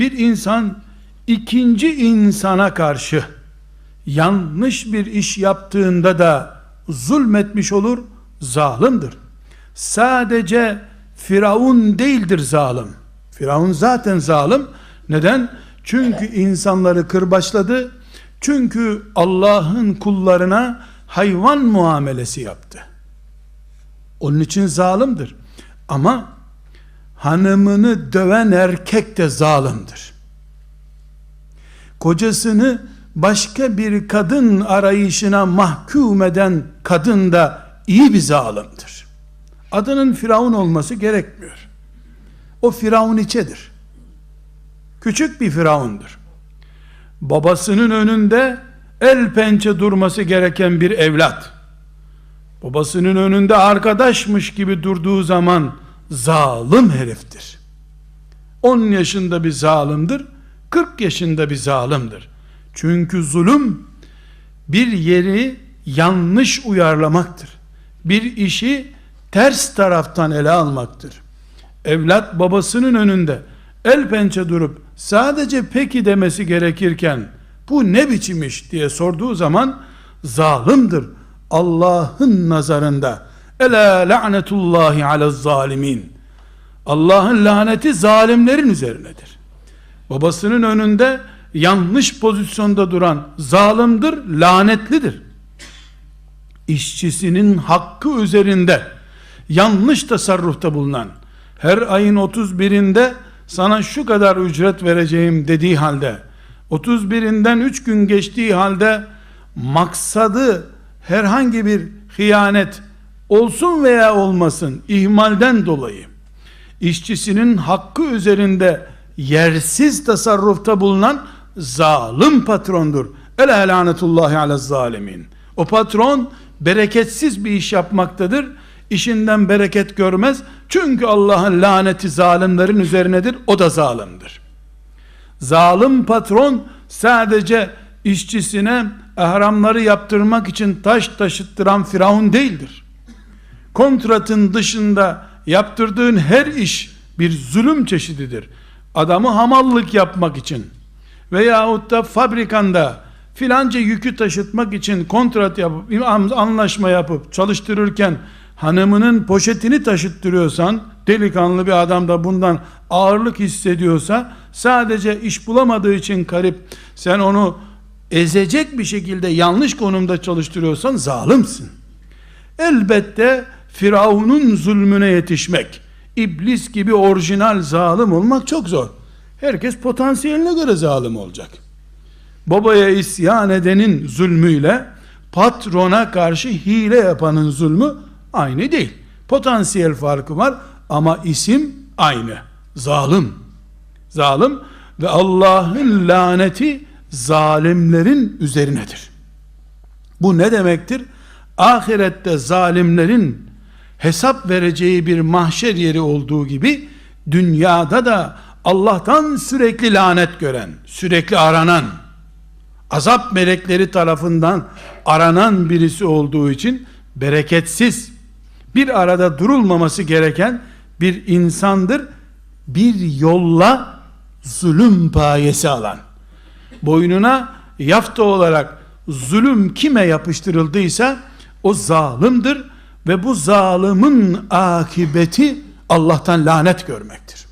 Bir insan ikinci insana karşı yanlış bir iş yaptığında da zulmetmiş olur, zalimdir. Sadece Firavun değildir zalim. Firavun zaten zalim. Neden? Çünkü insanları kırbaçladı. Çünkü Allah'ın kullarına hayvan muamelesi yaptı. Onun için zalimdir. Ama hanımını döven erkek de zalimdir. Kocasını başka bir kadın arayışına mahkum eden kadın da iyi bir zalimdir. Adının Firavun olması gerekmiyor. O Firavun içedir. Küçük bir Firavundur. Babasının önünde el pençe durması gereken bir evlat. Babasının önünde arkadaşmış gibi durduğu zaman zalim heriftir. 10 yaşında bir zalimdir, 40 yaşında bir zalimdir. Çünkü zulüm bir yeri yanlış uyarlamaktır. Bir işi ters taraftan ele almaktır. Evlat babasının önünde el pençe durup sadece peki demesi gerekirken bu ne biçim iş diye sorduğu zaman zalimdir. Allah'ın nazarında Ela la'netullahi ala zalimin. Allah'ın laneti zalimlerin üzerinedir. Babasının önünde yanlış pozisyonda duran zalimdir, lanetlidir. İşçisinin hakkı üzerinde yanlış tasarrufta bulunan, her ayın 31'inde sana şu kadar ücret vereceğim dediği halde, 31'inden 3 gün geçtiği halde, maksadı herhangi bir hıyanet olsun veya olmasın, ihmalden dolayı, işçisinin hakkı üzerinde yersiz tasarrufta bulunan zalim patrondur. Ela lanetullahi ala zalimin. O patron bereketsiz bir iş yapmaktadır. İşinden bereket görmez. Çünkü Allah'ın laneti zalimlerin üzerinedir. O da zalimdir. Zalim patron sadece işçisine ehramları yaptırmak için taş taşıttıran Firavun değildir. Kontratın dışında yaptırdığın her iş bir zulüm çeşididir. Adamı hamallık yapmak için veyahut da fabrikanda filanca yükü taşıtmak için kontrat yapıp anlaşma yapıp çalıştırırken hanımının poşetini taşıttırıyorsan delikanlı bir adam da bundan ağırlık hissediyorsa sadece iş bulamadığı için karip sen onu ezecek bir şekilde yanlış konumda çalıştırıyorsan zalimsin. Elbette Firavun'un zulmüne yetişmek, iblis gibi orijinal zalim olmak çok zor. Herkes potansiyeline göre zalim olacak. Babaya isyan edenin zulmüyle patrona karşı hile yapanın zulmü aynı değil. Potansiyel farkı var ama isim aynı. Zalim. Zalim ve Allah'ın laneti zalimlerin üzerinedir. Bu ne demektir? Ahirette zalimlerin hesap vereceği bir mahşer yeri olduğu gibi dünyada da Allah'tan sürekli lanet gören, sürekli aranan, azap melekleri tarafından aranan birisi olduğu için bereketsiz, bir arada durulmaması gereken bir insandır. Bir yolla zulüm payesi alan. Boynuna yafta olarak zulüm kime yapıştırıldıysa o zalimdir ve bu zalimin akibeti Allah'tan lanet görmektir.